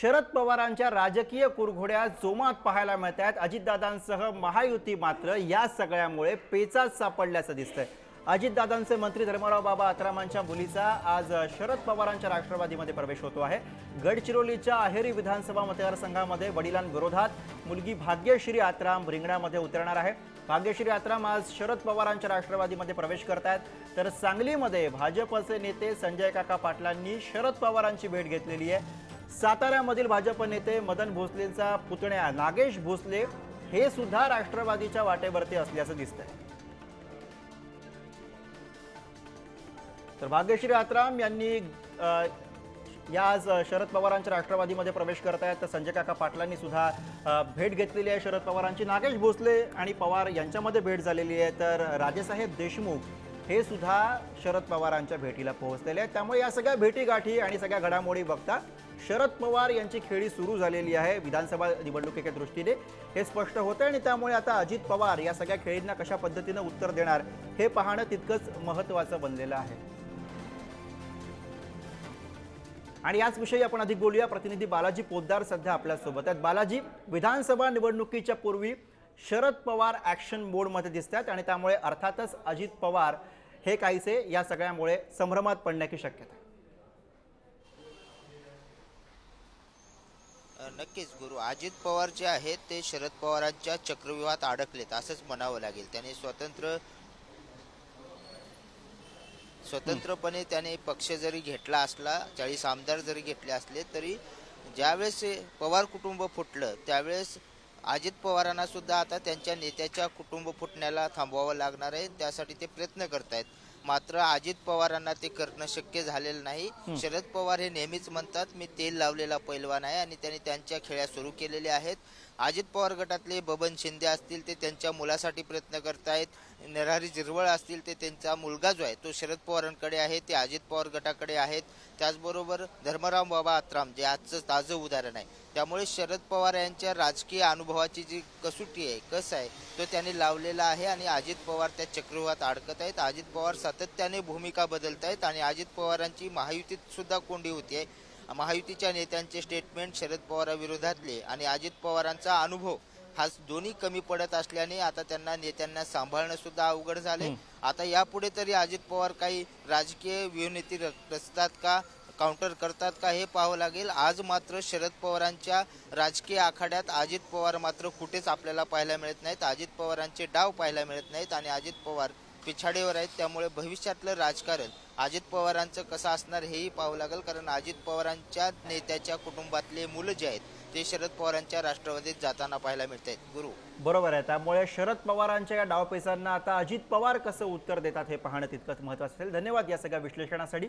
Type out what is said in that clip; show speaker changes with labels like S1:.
S1: शरद पवारांच्या राजकीय कुरघोड्या जोमात पाहायला मिळत आहेत अजितदादांसह महायुती मात्र या सगळ्यामुळे पेचात सापडल्याचं दिसतंय. अजितदादांचे मंत्री धर्मराव बाबा आत्रामांच्या मुलीचा आज शरद पवारांच्या राष्ट्रवादीमध्ये प्रवेश होतो आहे. गडचिरोलीच्या अहेरी विधानसभा मतदारसंघामध्ये वडिलांविरोधात मुलगी भाग्यश्री आत्राम रिंगणामध्ये उतरणार आहे. भाग्यश्री आत्राम आज शरद पवारांच्या राष्ट्रवादीमध्ये प्रवेश करतायत. तर सांगलीमध्ये भाजपचे नेते संजय काका पाटलांनी शरद पवारांची भेट घेतलेली आहे. साताऱ्यामधील भाजप नेते मदन भोसलेंचा पुतण्या नागेश भोसले हे सुद्धा राष्ट्रवादीच्या वाटेवरती असल्याचं दिसतंय. तर भाग्यश्री आत्राम यांनी या आज शरद पवारांच्या राष्ट्रवादीमध्ये प्रवेश करतायत. तर संजय काका पाटलांनी सुद्धा भेट घेतलेली आहे शरद पवारांची. नागेश भोसले आणि पवार यांच्यामध्ये भेट झालेली आहे. तर राजेसाहेब देशमुख हे सुद्धा शरद पवारांच्या भेटीला पोहोचलेले आहेत. त्यामुळे या सगळ्या भेटीगाठी आणि सगळ्या घडामोडी बघता शरद पवार यांची खेळी सुरू झालेली आहे विधानसभा निवडणुकीच्या दृष्टीने. हे स्पष्ट होतं आणि त्यामुळे आता अजित पवार या सगळ्या खेळींना कशा पद्धतीनं उत्तर देणार हे पाहणं तितकंच महत्त्वाचं बनलेलं आहे. आणि याचविषयी आपण अधिक बोलूया. प्रतिनिधी बालाजी पोद्दार सध्या आपल्यासोबत आहेत. बालाजी विधानसभा निवडणुकीच्या पूर्वी शरद पवार ॲक्शन मोडमध्ये दिसत आहेत आणि त्यामुळे अर्थातच अजित पवार हे काहीसे या सगळ्यामुळे संभ्रमात पडण्याची शक्यता
S2: नक्कीच गुरु. अजित पवार जे आहेत ते शरद पवारांच्या चक्रव्यूहात अडकलेत असंच म्हणावं लागेल. त्याने स्वतंत्र स्वतंत्रपणे त्याने पक्ष जरी घेतला असला चाळीस आमदार जरी घेतले असले तरी ज्यावेळेस पवार कुटुंब फुटलं त्यावेळेस अजित पवारांना सुद्धा आता त्यांच्या नेत्याच्या कुटुंब फुटण्याला थांबवावं लागणार आहे. त्यासाठी ते प्रयत्न करतायत. मात्र अजित पवारांना ते करणं शक्य झालेलं नाही. शरद पवार हे नेहमीच म्हणतात मी तेल लावलेला पैलवान आहे आणि त्यांनी त्यांच्या खेळ्या सुरू केलेल्या आहेत. अजित पवार गटातले बबन शिंदे असतील ते त्यांच्या मुलासाठी प्रयत्न करतायत. नरहरी जिरवळ असतील ते त्यांचा मुलगा जो आहे तो शरद पवारांकडे आहे ते अजित पवार गटाकडे आहेत. त्याचबरोबर धर्मराम बाबा आत्राम जे आजचं ताजं उदाहरण आहे. त्यामुळे शरद पवार यांच्या राजकीय अनुभवाची जी कसोटी आहे कस आहे तो त्यांनी लावलेला आहे आणि अजित पवार त्या चक्रव्यूहात अडकत आहेत. अजित पवार सातत्याने भूमिका बदलत आहेत आणि अजित पवारांची महायुतीत सुद्धा कोंडी होती आहे महायुतीच्या नेत्यांचे स्टेटमेंट शरद पवाराविरोधातले आणि अजित पवारांचा अनुभव हा दोन्ही कमी पडत असल्याने आता त्यांना नेत्यांना सांभाळणं सुद्धा अवघड झाले आता यापुढे तरी अजित पवार काही राजकीय व्यूहनीती रचतात का काउंटर करतात का हे पाहावं लागेल. आज मात्र शरद पवारांच्या राजकीय आखाड्यात अजित पवार मात्र कुठेच आपल्याला पाहायला मिळत नाहीत. अजित पवारांचे डाव पाहायला मिळत नाहीत आणि अजित पवार पिछाडीवर आहेत. त्यामुळे भविष्यातलं राजकारण अजित पवारांचं कसं असणार हेही पाहावं लागेल. कारण अजित पवारांच्या नेत्याच्या कुटुंबातले मुलं जे आहेत ते शरद पवारांच्या राष्ट्रवादीत जाताना पाहायला मिळत आहेत गुरु.
S1: बरोबर आहे. त्यामुळे शरद पवारांच्या या डावपेचांना आता अजित पवार कसं उत्तर देतात हे पाहणं तितकंच महत्त्वाचं असेल. धन्यवाद या सगळ्या विश्लेषणासाठी.